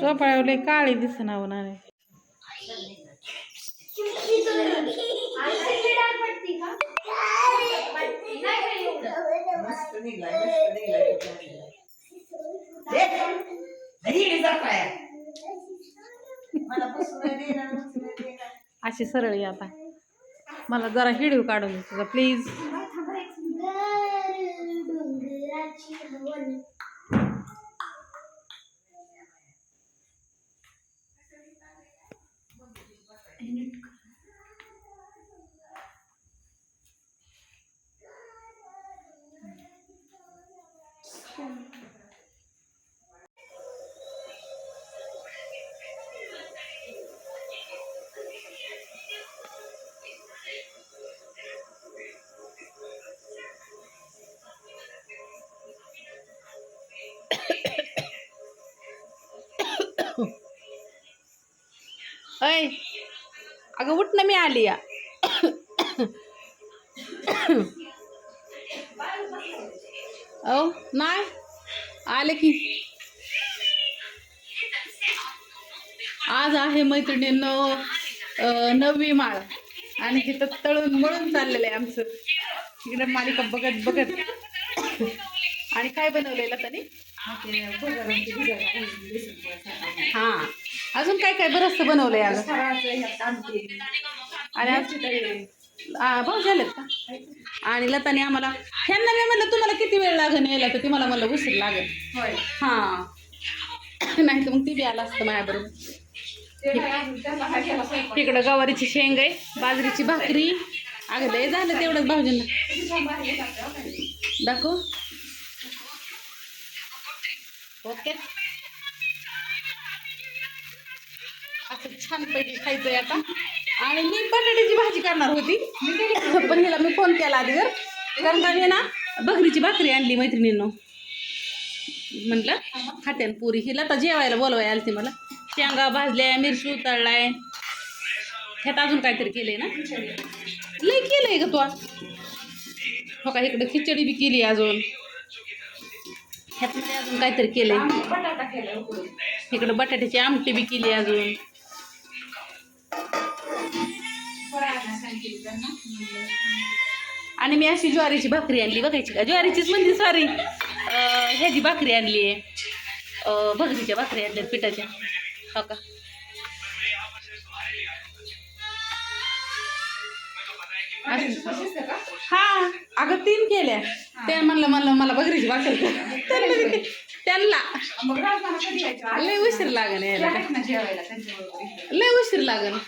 चोपळ्यावले काळी दिसना होणार अशी सरळ आहे आता. मला जरा हिडीव काढून तुझा प्लीज अय अगं उठ ना मी आली या. औ नाही आले की. आज आहे मैत्रिणीनं नववी माळ. आणि तिथं तळून मळून चाललेलं आहे आमचं. तिकडे मालिका बघत बघत. आणि काय बनवलेलं त्याने हा अजून काय काय बरंचसं बनवलंय अगं. आणि भाऊ झालेत का? आणि लताने आम्हाला ह्यांना मी म्हणलं तुम्हाला किती वेळ लागेल यायला? तर ती मला म्हणलं उशीर लागेल. हा. नाही तर मग ती बी आला असतं माझ्याबरोबर तिकडं गवारीची शेंग आहे बाजरीची भाकरी. अगं लय झालं तेवढंच भाऊजींना. दाखव. ओके. छानपैकी छान पैकी खायचंय आता. आणि मी बटाट्याची भाजी करणार होती. पण हिला मी फोन केला आधी जर. कारण का मी ना बकरीची भाकरी आणली मैत्रिणीनं. म्हटलं खात्यान पुरी. हिला तर जेवायला बोलवाय आलती मला. शेंगा भाजल्या मिरची उतरलाय ह्यात अजून काहीतरी केलंय ना? लय केलंय ग तू हो का इकडे खिचडी बी केली अजून. ह्यात अजून काहीतरी केलंय. इकडं बटाट्याची आमटी बी केली अजून. आणि मी अशी ज्वारीची भाकरी आणली बघायची का? ज्वारीचीच म्हणजे सॉरी ह्याची भाकरी आणली आहे. भगरीच्या भाकरी आणल्यात पिठाच्या. हो का? हा. अगं तीन केल्या. ते म्हणलं म्हणलं मला बगरीची भाकर कर. त्यांना लय उशीर लागन यायला. लय उशीर लागन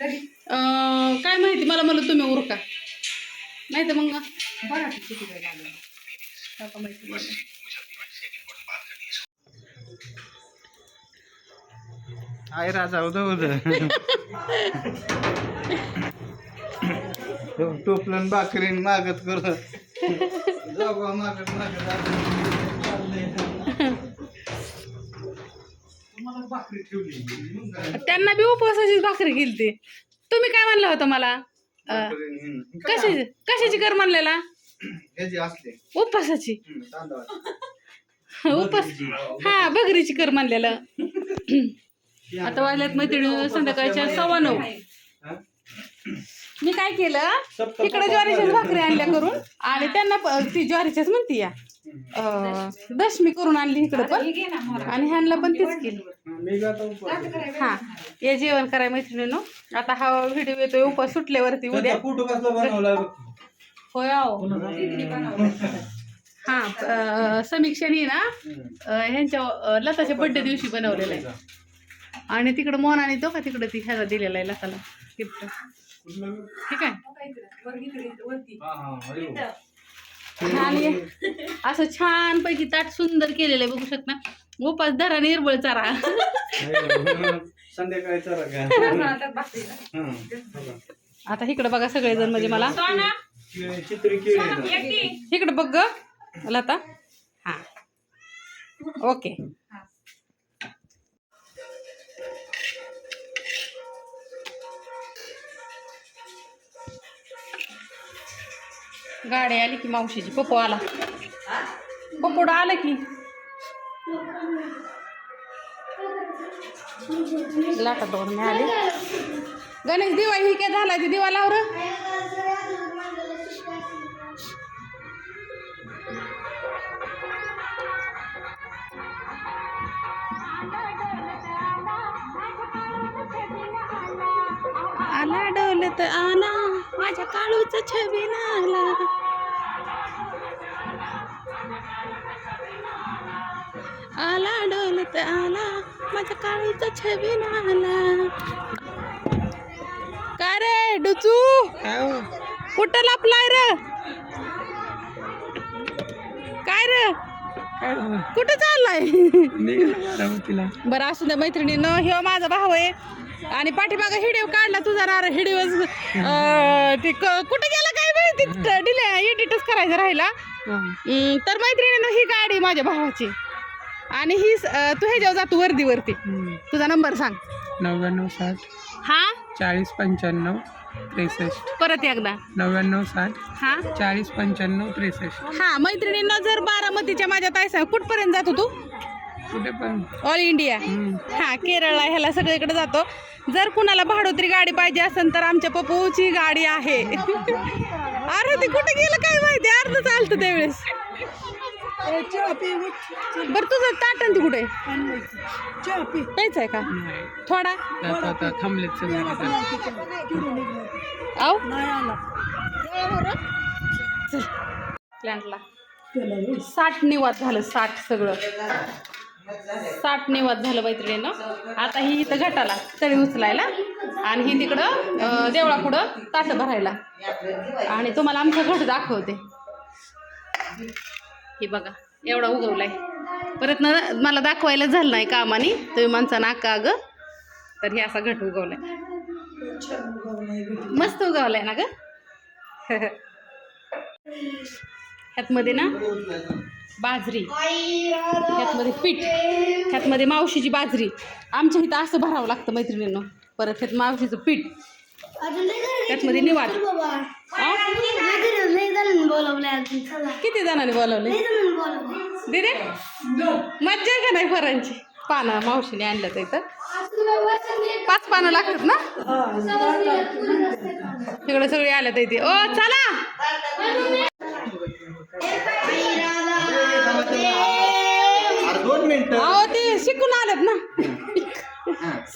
काय माहिती मला म्हणलं तुम्ही उरका नाही तर मग टाका माहिती मला. आहे राजा उद उद टोपलन बाकरीन मागत कर जाऊ मागत मागत. त्यांना बी उपवासाचीच भाकरी गेलती तुम्ही काय म्हणलं होतं मला. कशाची? कशाची कर म्हणलेला? उपवासाची. उपास हा बगरीची कर म्हणलेलं. आता वाजल्यात मैत्रिणी संध्याकाळच्या सव्वा नऊ? मी काय केलं? तिकडे ज्वारीच्याच भाकरी आणल्या करून आणि त्यांना ती ज्वारीच्याच म्हणती या. अं, दशमी करून आणली इकडे पण. आणि ह्यांना पण तीच केली. हा हे जेवण कराय मैत्रिणीनो. आता हा व्हिडिओ येतोय उपास सुटल्यावरती उद्या. होय. हा समीक्षाने ना ह्यांच्या लताच्या बड्डे दिवशी बनवलेला आहे. आणि तिकडं मोनाने तो का तिकडं ती ह्याला दिलेला आहे लताला. गिफ्ट ठीक आहे. हा हा. आणि असं छान पैकी ताट सुंदर केलेलं आहे बघू शकता. उपास धरा निर्बळ चारा. हं. आता इकडं बघा सगळेजण म्हणजे मला. इकडं बघ ग लता. हा. ओके. गाडी आली की मावशीची पप्पू आला. पप्पूड आलं की. लाटा दोन आले. गणेश दिवा ही काय झाला ती दिवा लावर रं. आला डोलत आना माझ्या काळूच छबीन आला आला डोलत आला माझ्या काळूच छबीन आला काय रे डुचू? कुठं लपलाय र? काय रे? कुठं चाललाय? बरं असू द्या मैत्रिणीनं ह्यो माझा भाऊ आहे. आणि पाठीमागं हिडिओ काढला तुझा नार हिडिओ ते कुठे गेला काय माहिती? डिले एडिटच करायचं राहिला. तर मैत्रिणीनं ही गाडी माझ्या भावाची. आणि ही तू ह्याच्यावर जातो वर्दीवरती. तुझा नंबर सांग. नव्याण्णव साठ. हा? चाळीस पंच्याण्णव त्रेसष्ट. परत एकदा. नव्याण्णव साठ. हा? चाळीस पंच्याण्णव त्रेसष्ट. हा मैत्रिणीनं जर बारामतीच्या माझ्या ताईसा कुठपर्यंत जातो तू? कुठे पण. ऑल इंडिया हा केरळला ह्याला सगळीकडे जातो. जर कुणाला भाडोत्री गाडी पाहिजे असेल तर आमच्या पप्पूची गाडी आहे. अरे ते कुठे गेलं काय माहिती? अर्ध चालतं त्यावेळेस. बरं तुझं ताटन ती कुठे? प्यायचं आहे का? थोडा. आव प्लॅन्टला साठ निवाद झालं साठ सगळं. साठ निवाद झालं मैत्रिणीनं. आता ही इथं घटाला तळी उचलायला आणि ही तिकडं देवळापुढं ताट भरायला. आणि तुम्हाला आमचं घट दाखवते. हे बघा एवढा उगवलाय. परत ना मला दाखवायला झालं नाही कामाने. तुम्ही माणसा नाका ग तर हे असा घट उगवलाय. मस्त उगवलाय ना ग. ह्यातमध्ये ना बाजरी. ह्यातमध्ये पीठ. ह्यातमध्ये मावशीची बाजरी. आमच्या इथं असं भरावं लागतं मैत्रिणींना. परत ह्यात मावशीचं पीठ. त्यातमध्ये निवाद किती जणांनी बोलवले दिदे मज्जा का नाही फरांची पानं मावशीने आणलं तर इथं. पाच पानं लागतात ना? तिकडे सगळे आल्या तर इथे. ओ चला.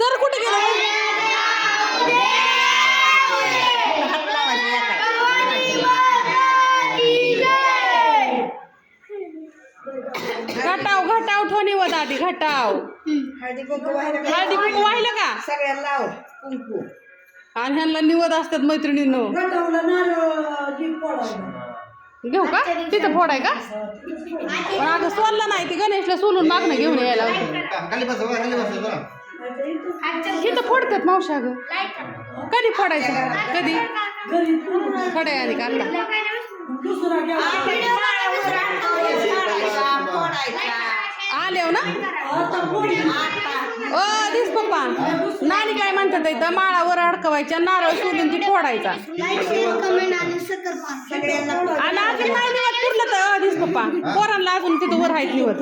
सर कुठे गेले. घटाव घटाव ठोनी व दादी घटाव. हळदी कुंकू? हळदी वाहिलं का? सगळ्यांना लाव कुंकू. आणि ह्यांना निवद असतात मैत्रिणींनो. घेऊ का? तिथं फोडाय का? पण अगं सोललं नाही ती गणेशला सोलून मागणं घेऊन यायला इथं फोडतात मावशा ग कधी फोडायचं? कधी? फोडाय आधी का आता? आले हो ना? ओ दिस पप्पा. नानी काय म्हणतात इथं? माळावर अडकवायच्या नारळ सोडून ती फोडायचा. आणि अजून नाही पुरलं तर दिस पप्पा. पोरांना अजून तिथं वर आहेत निवड.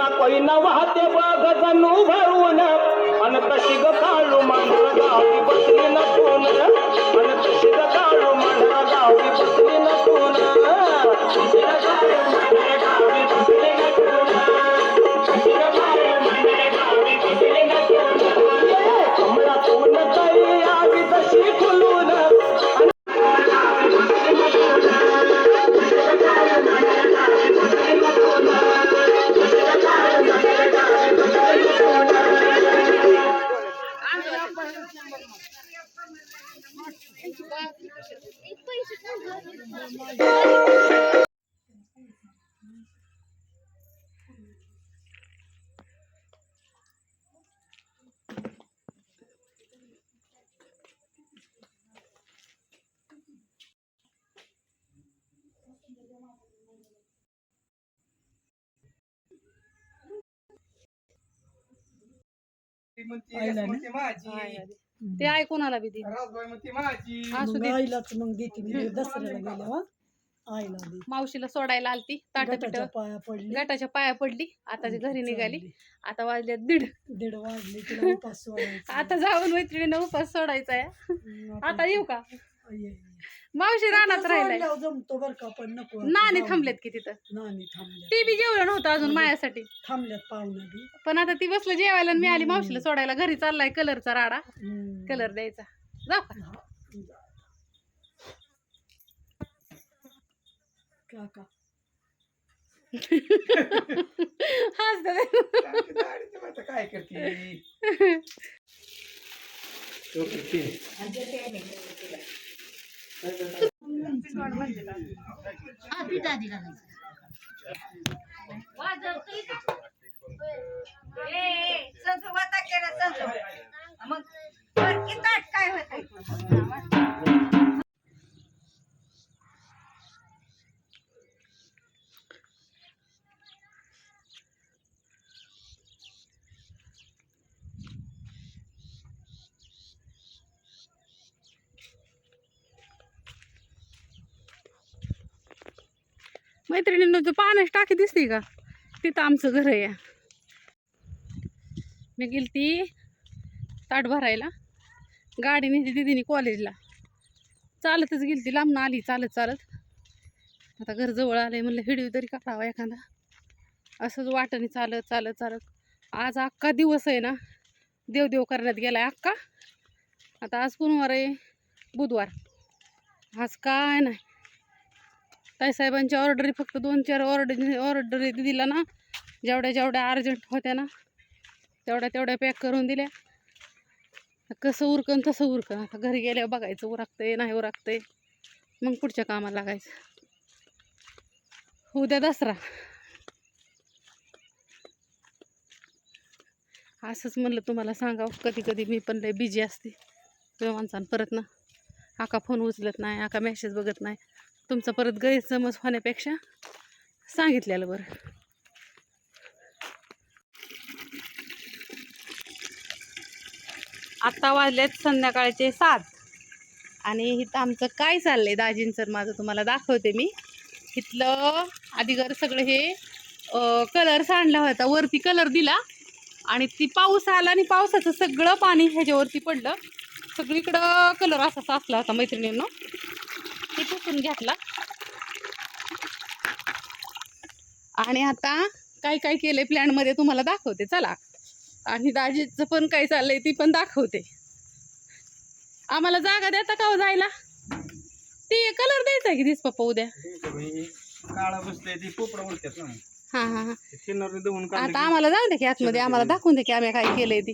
ना कोई कोयना वाहते बाग जणू भरून. अन कशी ग काळू मांढर गावी बसली कोण अन कशी ग काळू मांढर गावी बसली नटून. कशी ती म्हणते, यस म्हणते माझी. ते ऐकून आला भीती राजबाई म्हणते माझी. असू दे. आईलाच मग देते मी दसऱ्याला गेल्यावर आईला दे. मावशीला सोडायला आलती ताट गटाच्या पाया पडली. गटाच्या पाया पडली. आता जी घरी निघाली आता वाजले दीड. दीड वाजले तिला उपास सोडायचा. आता जाऊन मैत्रिणीनं उपास सोडायचा आहे. हम्म, आता येऊ का? ये. मावशी रानात राहिलाय. सोडल्यावर जमतो बर का पण नको नाणे. थांबलेत की तिथं. नाणी थांबल्या ते बी जेवलं नव्हतं अजून मायासाठी. थांबल्यात पाहुणा बी. पण आता ती बसलं जेवायला आणि मी आली मावशीला सोडायला. घरी चाललाय कलरचा राडा. हम्म. कलर द्यायचा. जाऊ का? हा, जा. काका हसतात. दाढीचं आता काय करते मग टाकी दिसते का? तिथं आमचं घर आहे. मी गेली ती ताट भरायला. गाडी नेली दिदीने कॉलेजला चालतच गेली ती लांबून आली चालत चालत. आता घर जवळ आलं म्हणलं हिडीव तरी काढावा एखादा. असंच वाटणी चालत चालत चालत. आज अख्खा दिवस आहे ना देवदेव करण्यात गेला आहे अख्खा. आता आज कुणवार आहे बुधवार. आज काय नाही. ताईसाहेबांची ऑर्डरी फक्त दोन चार ऑर्डर ऑर्डरी दिला ना. जेवढ्या जेवढ्या अर्जंट होत्या ना तेवढ्या तेवढ्या पॅक करून दिल्या. कसं उरकन तसं उरकन. आता घरी गेल्यावर बघायचं उरकतंय नाही उरकतंय. मग पुढच्या कामाला लागायचं. उद्या दसरा. असंच म्हणलं तुम्हाला सांगावं. कधी कधी मी पण लय बिझी असते. किंवा माणसान परत ना. आका फोन उचलत नाही आका मेसेज बघत नाही. तुमचा परत गैरसमज होण्यापेक्षा सांगितलेलं बरं. आत्ता वाजलेत संध्याकाळचे सात. आणि इथं आमचं काय चाललंय दाजींचं माझं तुम्हाला दाखवते मी. इथलं आधीगर सगळं हे कलर सांडला होता. वरती कलर दिला आणि ती पाऊस आला आणि पावसाचं सगळं पाणी ह्याच्यावरती पडलं. सगळीकडं कलर असा साचला होता मैत्रिणींनो. ते पुसून घेतला. आणि आता काय काय केलंय प्लॅनमध्ये तुम्हाला दाखवते चला. आणि दाजीचं पण काय चाललंय ती पण दाखवते. आम्हाला जागा देता का हो जायला? ते कलर द्यायचा की दिस पप्पा उद्या? काळा बसते ती पोपडा बोलतात ना. हां हां हां. आता आम्हाला जाऊ दे की आतमध्ये आम्हाला दाखवून दे की आम्ही काय केलंय ती.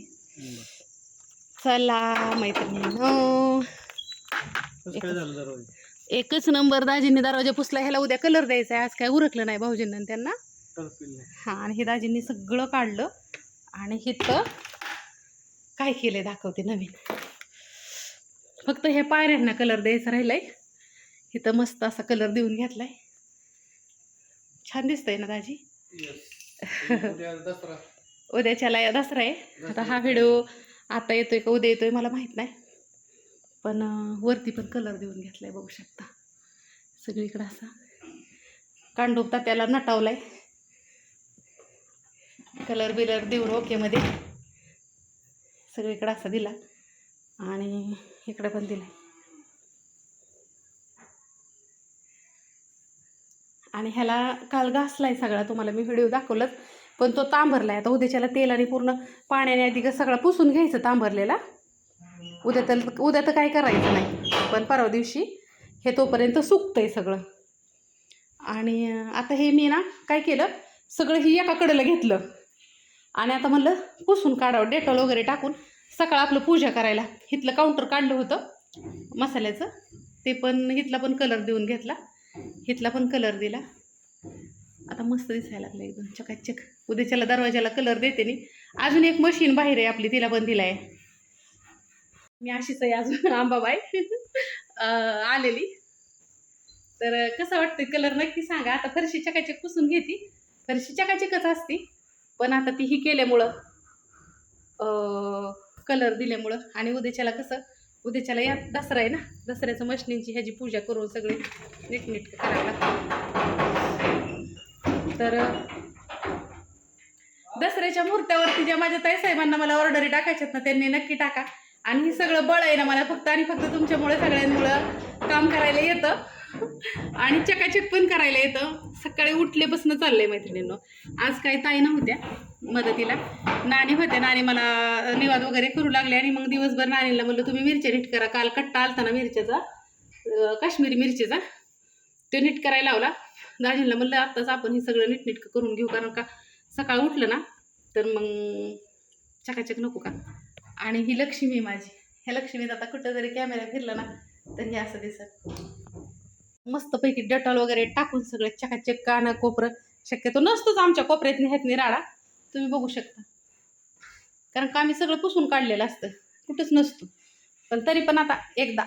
चला दररोज एकच नंबर दाजींनी दरवाजा पुसला ह्याला उद्या कलर द्यायचा आहे. आज काय उरकलं नाही भाऊजींना त्यांना. हां आणि हे दाजींनी सगळं काढलं आणि हिथं काय केलंय दाखवते नवीन. फक्त हे पायऱ्यांना कलर द्यायचा राहिलाय. इथं मस्त असा कलर देऊन घेतलाय. छान दिसतंय ना दाजी? दसरा. उद्याच्याला दसरा आहे. आता हा व्हिडिओ आता येतोय का उद्या येतोय मला माहीत नाही. पण वरती पण कलर देऊन घेतलाय बघू शकता. सगळीकडं असा कांडोपता त्याला नटावलाय. कलर बिलर देऊन ओकेमध्ये सगळीकडं असा दिला आणि इकडे पण दिलाय. आणि ह्याला काल घासलाय सगळा तुम्हाला मी व्हिडिओ दाखवलाच. पण तो तांबरलाय. आता उद्याच्याला तेलाने पूर्ण पाण्याने आधी सगळा पुसून घ्यायचं तांबरलेला. उद्या तर उद्या तर काय करायचं नाही. पण परवा दिवशी हे तोपर्यंत सुकतं आहे सगळं. आणि आता हे मी ना काय केलं? सगळं ही एका कडेला घेतलं. आणि आता म्हणलं पुसून काढावं डेटॉल वगैरे टाकून सकाळ आपलं पूजा करायला. इथलं काउंटर काढलं होतं मसाल्याचं. ते पण इथला पण कलर देऊन घेतला. इथला पण कलर दिला. आता मस्त दिसायला लागलं एकदम. चकाचक. उद्याच्याला दरवाजाला कलर देते नी अजून एक मशीन बाहेर आहे आपली तिला पण दिलाय. मी अशीच आहे अजून आंबाबाई. अं, आलेली. तर कसं वाटतं कलर नक्की सांगा. आता फरशी चकाची पुसून घेते. फरशी चकाचकच असते पण आता ती ही केल्यामुळं कलर दिल्यामुळं आणि उद्याच्याला कसं उद्याच्याला या दसरा आहे ना दसऱ्याचं मशनींची ह्याची पूजा करून सगळी नीटनीट करायला लागतं. तर दसऱ्याच्या मुहूर्तावरती ज्या माझ्या ताईसाहेबांना मला ऑर्डरी टाकायच्यात ना त्यांनी नक्की टाका. आणि हे सगळं बळ आहे ना मला फक्त आणि फक्त तुमच्यामुळे सगळ्यांमुळं काम करायला येतं. आणि चकाचक पण करायला येतं. सकाळी उठल्यापासून चाललंय मैत्रिणींनो. आज काही ताई नव्हत्या मदतीला. नाणी होत्या. नाणी मला निवाद वगैरे करू लागले आणि मग दिवसभर नाणीला म्हणलं तुम्ही मिरच्या नीट करा. काल कट्टा आलता ना मिरच्याचा काश्मीरी मिरचीचा. तो नीट करायला लावला. दाजींना म्हणलं आत्ताच आपण हे सगळं नीटनीट करून घेऊ कारण का सकाळ उठलं ना तर मग चकाचक नको का? आणि ही लक्ष्मी माझी. ह्या लक्ष्मीत आता कुठं जरी कॅमेरा फिरला ना तर हे असं दिसत. मस्तपैकी डटॉल वगैरे टाकून सगळं चकाचक कानं कोपरं. शक्यतो नसतोच आमच्या कोपऱ्यात ह्यात निराळा. तुम्ही बघू शकता. कारण का आम्ही सगळं पुसून काढलेलं असतं. कुठंच नसतो. पण तरी पण आता एकदा